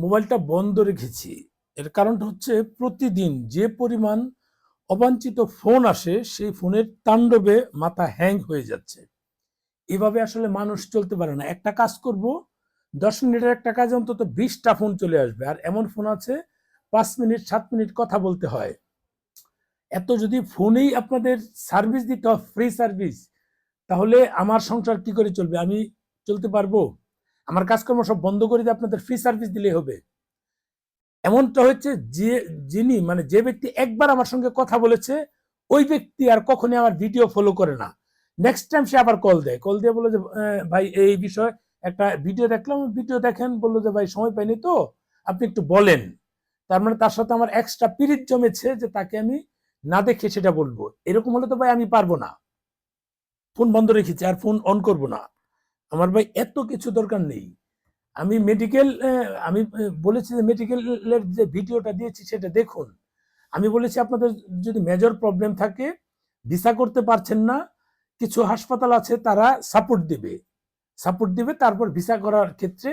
মোবাইলটা বন্ধ রেখেছি। এর কারণটা হচ্ছে প্রতিদিন যে পরিমাণ অবাঞ্ছিত ফোন আসে, সেই ফোনের তাণ্ডবে মাথা হ্যাং হয়ে যাচ্ছে। এভাবে আসলে মানুষ চলতে পারে না। একটা কাজ করব, দশ মিনিটের একটা কাজে অন্তত বিশটা ফোন চলে আসবে। আর এমন ফোন আছে, পাঁচ মিনিট, সাত মিনিট কথা বলতে হয়। এত যদি ফোনেই আপনাদের সার্ভিস দিতে হয়, ফ্রি সার্ভিস, তাহলে আমার সংসার কি করে চলবে? আমি চলতে পারব? আমার কাজকর্ম সব বন্ধ করে দিয়ে আপনাদের ফ্রি সার্ভিস দিলে হবে। এমনটা হচ্ছে যে, যিনি মানে যে ব্যক্তি একবার আমার সঙ্গে কথা বলেছে, ওই ব্যক্তি আর কখনই আমার ভিডিও ফলো করে না। নেক্সট টাইম সে আবার কল দেয়। কল দিয়ে বলে যে ভাই, এই বিষয় একটা ভিডিও দেখলাম। ভিডিও দেখেন। বলল যে, ভাই, সময় পাইনি তো। আপনি একটু বলেন। তার মানে তার সাথে আমার এক্সট্রা পিরিত জমেছে যে, তাকে আমি না দেখে সেটা বলব। এরকম হলে তো ভাই আমি পারব না। ফোন বন্ধ রেখেছি, আর ফোন অন করব না। আমার ভাই এত কিছু দরকার নেই। আমি মেডিকেল আমি বলেছি যে মেডিকেলের যে ভিডিওটা দিয়েছি সেটা দেখুন। আমি বলেছি আপনাদের যদি মেজর প্রবলেম থাকে, ভিসা করতে পারছেন না, কিছু হাসপাতাল আছে তারা সাপোর্ট দিবে। সাপোর্ট দিবে, তারপর ভিসা করার ক্ষেত্রে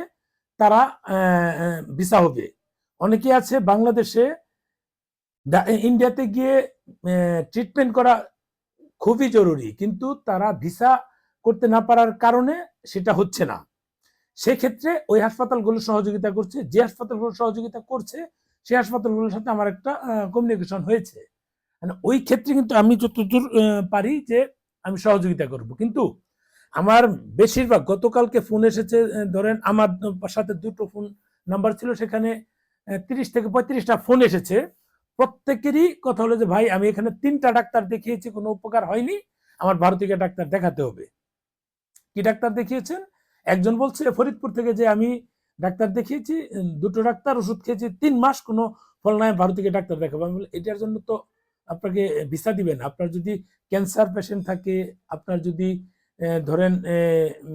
তারা ভিসা হবে। অনেকে আছে বাংলাদেশে ইন্ডিয়াতে গিয়ে ট্রিটমেন্ট করা খুবই জরুরি, কিন্তু তারা ভিসা করতে না পারার কারণে সেটা হচ্ছে না। সেক্ষেত্রে ওই হাসপাতালগুলো সহযোগিতা করছে, যে হাসপাতালগুলো সহযোগিতা করছে সেই হাসপাতালগুলোর সাথে আমার একটা কমিউনিকেশন হয়েছে। মানে ওই ক্ষেত্রে কিন্তু আমি যতদূর পারি যে আমি সহযোগিতা করব। কিন্তু আমার বেশিরভাগ, গতকালকে ফোন এসেছে ধরেন আমার সাথে দুটো ফোন নাম্বার ছিল, সেখানে তিরিশ থেকে পঁয়ত্রিশটা ফোন এসেছে। প্রত্যেকেরই কথা হলো যে, ভাই, আমি এখানে তিনটা ডাক্তার দেখিয়েছি, কোনো উপকার হয়নি। আমার ভারতীয় ডাক্তার দেখাতে হবে। কি ডাক্তার দেখিয়েছেন? একজন বলছে ফরিদপুর থেকে যে আমি ডাক্তার দেখিয়েছি দুটো ডাক্তার ওষুধ খেয়েছি তিন মাস কোনো ফল নাই ভারতীয় ডাক্তার দেখাবো। আমি বলি, এটার জন্য তো আপনাকে ভিসা দিবেন। আপনার যদি ক্যান্সার পেশেন্ট থাকে আপনার যদি ধরেন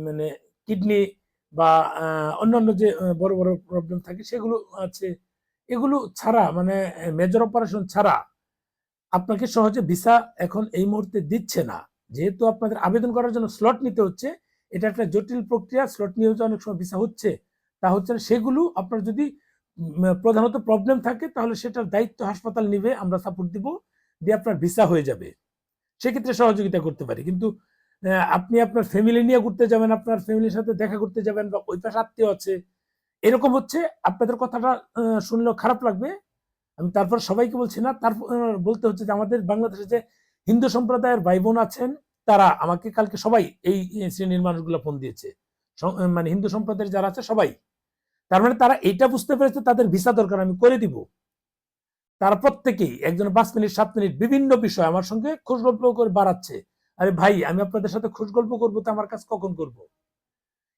মানে কিডনি বা অন্যান্য যে বড় বড় প্রবলেম থাকে সেগুলো আছে। এগুলো ছাড়া মানে মেজর অপারেশন ছাড়া আপনাকে সহজে ভিসা এখন এই মুহূর্তে দিচ্ছে না। যেহেতু আপনাদের আবেদন করার জন্য স্লট নিতে হচ্ছে এটা একটা জটিল প্রক্রিয়া স্লট নিয়েও যে অনেক সময় ভিসা হচ্ছে। তা হচ্ছে সেগুলো আপনার যদি প্রধানত প্রবলেম থাকে, তাহলে সেটার দায়িত্ব হাসপাতাল নিবে, আমরা সাপোর্ট দিব, দিয়ে আপনার ভিসা হয়ে যাবে। সেক্ষেত্রে সহযোগিতা করতে পারি। কিন্তু আপনি আপনার ফ্যামিলি নিয়ে ঘুরতে যাবেন, আপনার ফ্যামিলির সাথে দেখা করতে যাবেন বা ওই পাশে আত্মীয় আছে, এরকম হচ্ছে আপনাদের কথাটা শুনলেও খারাপ লাগবে। আমি তারপর সবাইকে বলছি না, তারপর বলতে হচ্ছে যে আমাদের বাংলাদেশে যে হিন্দু সম্প্রদায়ের ভাই বোন আছেন তারা আমাকে কালকে সবাই এই শ্রেণির মানুষগুলো ফোন দিয়েছে। মানে হিন্দু সম্প্রদায়ের যারা আছে সবাই। তার মানে তারা এটা বুঝতে পেরেছে, তাদের ভিসা দরকার, আমি করে দিব। তারা প্রত্যেকেই, একজন পাঁচ মিনিট, সাত মিনিট বিভিন্ন বিষয় আমার সঙ্গে খোঁজ গল্প করে বাড়াচ্ছে। আরে ভাই, আমি আপনাদের সাথে খোঁজ গল্প করব তো আমার কাজ কখন করব?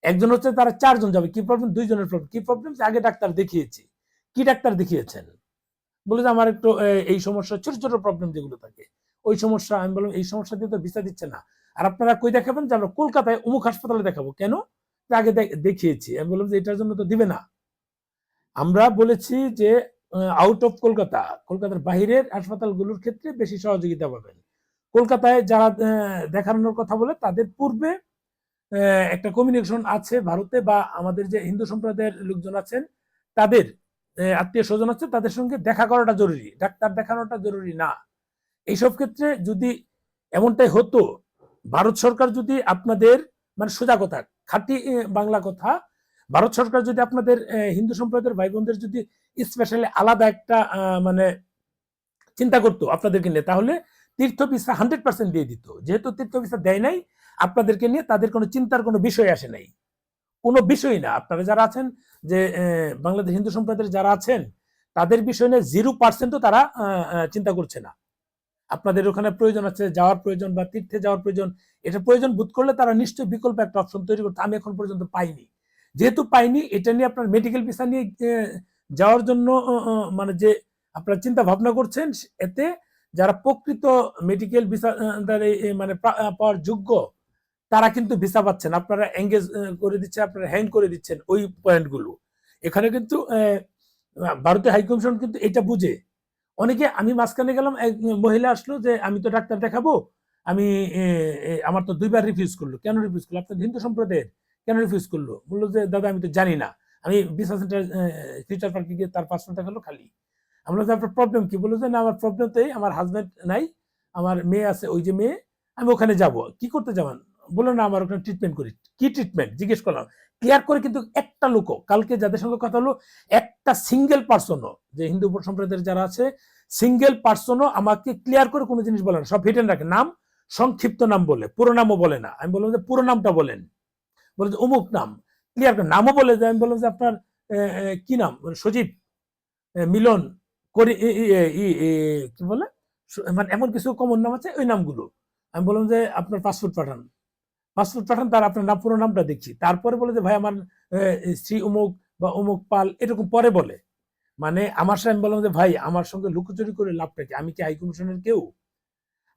একজন হচ্ছে তারা চারজন যাবে, কি প্রবলেম দুইজনের প্রবলেম কি প্রবলেম আগে ডাক্তার দেখিয়েছি। কি ডাক্তার দেখিয়েছেন? বলে যে আমার একটু এই সমস্যা ছোট ছোট প্রবলেম যেগুলো থাকে। ওই সমস্যা, আমি বললাম, এই সমস্যা দিয়ে তো ভিসা দিচ্ছে না। আর আপনারা কই দেখাবেন? যে আমরা কলকাতায় অমুক হাসপাতালে দেখাবো। কেন? আগে দেখিয়েছি। আমি বললাম যে এটার জন্য তো দিবে না। আমরা বলেছি যে আউট অফ কলকাতা, কলকাতার বাহিরের হাসপাতালগুলোর ক্ষেত্রে বেশি সহযোগিতা পাবেন। কলকাতায় যারা দেখানোর কথা বলে, তাদের পূর্বে একটা কমিউনিকেশন আছে ভারতে বা আমাদের যে হিন্দু সম্প্রদায়ের লোকজন আছেন, তাদের আত্মীয় স্বজন আছে, তাদের সঙ্গে দেখা করাটা জরুরি। ডাক্তার দেখানোটা জরুরি না। এইসব ক্ষেত্রে যদি এমনটাই হতো, ভারত সরকার যদি আপনাদের মানে সোজা কথা, খাঁটি বাংলা কথা, ভারত সরকার যদি আপনাদের হিন্দু সম্প্রদায়ের ভাই বোনদের যদি স্পেশালি আলাদা একটা মানে চিন্তা করতো আপনাদেরকে নিয়ে, তাহলে তীর্থ ভিসা হান্ড্রেড পার্সেন্ট দিয়ে দিত। যেহেতু তীর্থ ভিসা দেয় নাই, আপনাদেরকে নিয়ে তাদের কোনো চিন্তার কোনো বিষয় আসে নাই। কোনো বিষয় না। আপনারা যারা আছেন, যে বাংলাদেশ হিন্দু সম্প্রদায়ের যারা আছেন, তাদের বিষয় নিয়ে জিরো পার্সেন্টও তারা চিন্তা করছে না। আপনাদের ওখানে প্রয়োজন আছে, যাওয়ার প্রয়োজন বা তীর্থে যাওয়ার প্রয়োজন, এটা প্রয়োজন বোধ করলে তারা নিশ্চয়ই বিকল্প একটা অপশন তৈরি করতে। আমি এখন পর্যন্ত পাইনি। যেহেতু পাইনি, এটা নিয়ে আপনার মেডিকেল ভিসা নিয়ে যাওয়ার জন্য মানে যে আপনারা চিন্তা ভাবনা করছেন এতে যারা প্রকৃত মেডিকেল ভিসা মানে পাওয়ার যোগ্য, তারা কিন্তু ভিসা পাচ্ছেন। আপনারা এঙ্গেজ করে দিচ্ছেন, আপনারা হ্যাং করে দিচ্ছেন ওই পয়েন্টগুলো এখানে কিন্তু ভারতীয় হাইকমিশন কিন্তু এটা বুঝে। অনেকে আমি মাঝখানে গেলাম, এক মহিলা আসলো যে, আমি তো ডাক্তার দেখাবো, আমি আমার তো দুইবার রিফিউজ করল। কেন রিফিউজ করল? আপনার হিন্দু সম্প্রদায়ের কেন রিফিউজ করল? বলল যে, দাদা, আমি তো জানি না। আমি বিশা সেন্টার ফিউচার পার্কে গিয়ে তার পাসপোর্ট দেখাল খালি। আমরা যে আপনার প্রবলেম কি? বলল যে, না, আমার প্রবলেম তো এই, আমার হাজব্যান্ড নাই, আমার মেয়ে আছে, ওই যে মেয়ে, আমি ওখানে যাব। কি করতে যাবেন? বলল না, আমার ওখানে ট্রিটমেন্ট করি। কি ট্রিটমেন্ট জিজ্ঞেস করলাম। ক্লিয়ার করে কিন্তু একটা লোকও, কালকে যাদের সঙ্গে কথা হলো, একটা সিঙ্গেল পার্সনও যে হিন্দু সম্প্রদায়ের যারা আছে সিঙ্গেল পার্সনও আমাকে ক্লিয়ার করে কোনো জিনিস বলে না। সব হিটেন রাখে। নাম, সংক্ষিপ্ত নাম বলে, পুরো নামও বলে না। আমি বললাম যে, পুরো নামটা বলেন। বলে যে, অমুক নাম। ক্লিয়ার করে, নামও বলে যে আমি বললাম যে, আপনার কি নাম? সজীব। মিলন, করি কি বলে? মানে এমন কিছু কমন নাম আছে, ওই নামগুলো। আমি বললাম যে, আপনার পাসপোর্ট পাঠান। পাসপোর্ট পাঠান তার আপনার নাম, পুরো নামটা দেখছি। তারপরে বলে যে, ভাই, আমার শ্রী অমুক বা অমুক পাল, এরকম পরে বলে। মানে আমার সাথে আমি বললাম যে, ভাই, আমার সঙ্গে লুকোচুরি করে লাভটা কি? আমি কি হাই কমিশনের কেউ?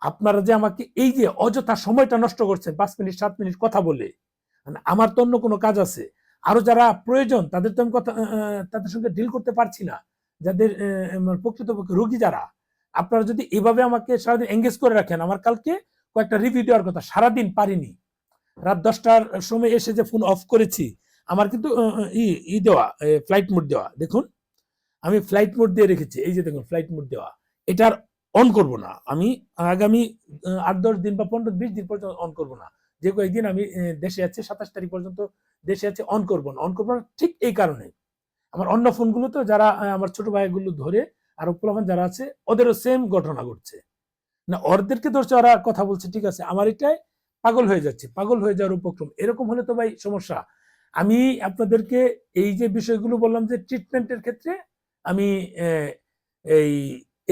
আপনারা যে আমাকে এই যে অযথা সময়টা নষ্ট করছেন, পাঁচ মিনিট, সাত মিনিট কথা বলে মানে আমার তো অন্য কোনো কাজ আছে। আরও যারা প্রয়োজন, তাদের তো আমি কথা তাদের সঙ্গে ডিল করতে পারছি না। যাদের মানে প্রকৃতপক্ষে রোগী যারা, আপনারা যদি এভাবে আমাকে সারাদিন এঙ্গেজ করে রাখেন, আমার কালকে কয়েকটা রিভিউ দেওয়ার কথা, সারাদিন পারিনি। রাত দশটার সময় এসে যে ফোন অফ করেছি, আমার কিন্তু ই ই দেওয়া ফ্লাইট মোড দেওয়া। দেখুন, আমি ফ্লাইট মোড দিয়ে রেখেছি, এই যে দেখুন ফ্লাইট মোড দেওয়া। এটার অন করব না। আমি আগামী আট, দশ দিন বা পনেরো, বিশ দিন পর্যন্ত অন করব না। যে কয়েকদিন আমি দেশে আছি, সাতাশ তারিখ পর্যন্ত দেশে আছে অন করব না। অন করব না ঠিক এই কারণে। আমার অন্য ফোনগুলো তো যারা আমার ছোট ভাইগুলো ধরে, আর উপলমান যারা আছে, ওদেরও সেম ঘটনা ঘটছে। না, ওদেরকে ধরছে, ওরা কথা বলছে, ঠিক আছে। আমার এটাই পাগল হয়ে যাচ্ছে, পাগল হয়ে যাওয়ার উপক্রম। এরকম হলে তো ভাই সমস্যা। আমি আপনাদেরকে এই যে বিষয়গুলো বললাম যে ট্রিটমেন্টের ক্ষেত্রে আমি এই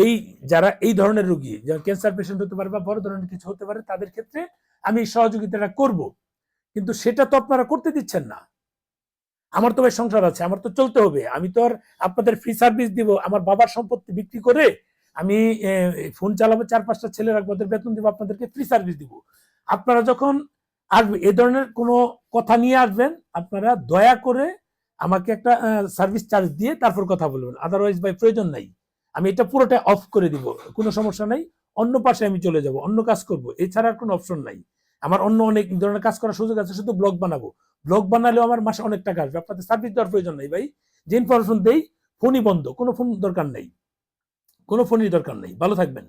এই যারা এই ধরনের রোগী, যারা ক্যান্সার পেশেন্ট হতে পারে বা বড় ধরনের কিছু হতে পারে, তাদের ক্ষেত্রে আমি সহযোগিতাটা করব। কিন্তু সেটা তো আপনারা করতে দিচ্ছেন না। আমার তো ভাই সংসার আছে, আমার তো চলতে হবে। আমি তো আর আপনাদের ফ্রি সার্ভিস দিব, আমার বাবার সম্পত্তি বিক্রি করে আমি ফোন চালাবো, চার পাঁচটা ছেলে রাখব ওদের বেতন দিব, আপনাদেরকে ফ্রি সার্ভিস দিব। আপনারা যখন আসবে এ ধরনের কোনো কথা নিয়ে আসবেন, আপনারা দয়া করে আমাকে একটা সার্ভিস চার্জ দিয়ে তারপর কথা বলবেন। আদারওয়াইজ ভাই, প্রয়োজন নাই। আমি এটা পুরোটা অফ করে দিব, কোনো সমস্যা নাই। অন্য পাশে আমি চলে যাব, অন্য কাজ করব, এছাড়া আর কোনো অপশন নাই। আমার অন্য অনেক ধরনের কাজ করার সুযোগ আছে, শুধু ব্লগ বানাবো। ব্লগ বানালেও আমার মাসে অনেক টাকা আসবে, আপনাদের সার্ভিস দেওয়ার প্রয়োজন নাই ভাই। যে ইনফরমেশন দেই, ফোনই বন্ধ, কোনো ফোন দরকার নেই। কোনো ফোনই দরকার নেই। ভালো থাকবেন।